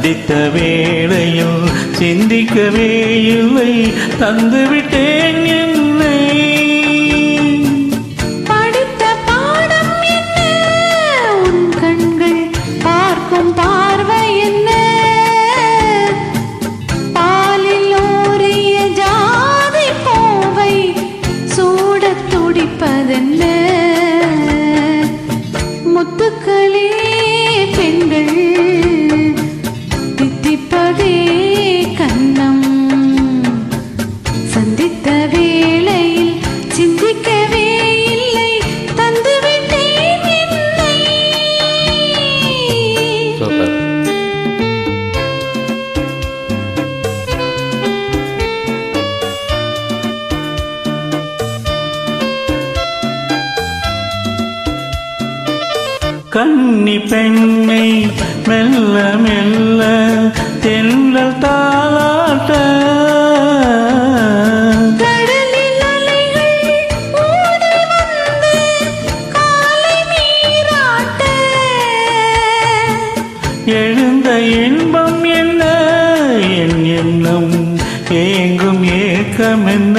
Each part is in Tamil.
சந்தித்த வேளையில் சிந்திக்கவே இல்லை. தந்துவிட்டேன். கன்னி பெண்ணை மெல்ல மெல்ல தென்றல் தாளாட்ட. எழுந்த இன்பம் என்ன? என் எண்ணம் ஏங்கும் ஏக்கம் என்ன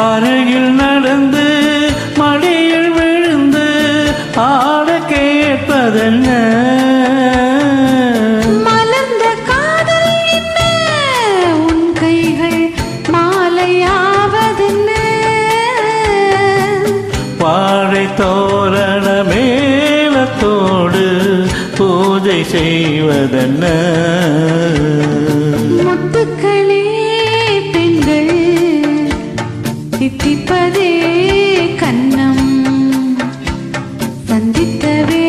அருகில் நடந்து மடியில் விழுந்து ஆட கேட்பதென்ன மலர்ந்த காதல் என்ன? உன் கைகள் மாலையாவதென்ன? வாழை தோரண மேலத்தோடு பூஜை செய்வதென்ன? சந்தித்தவே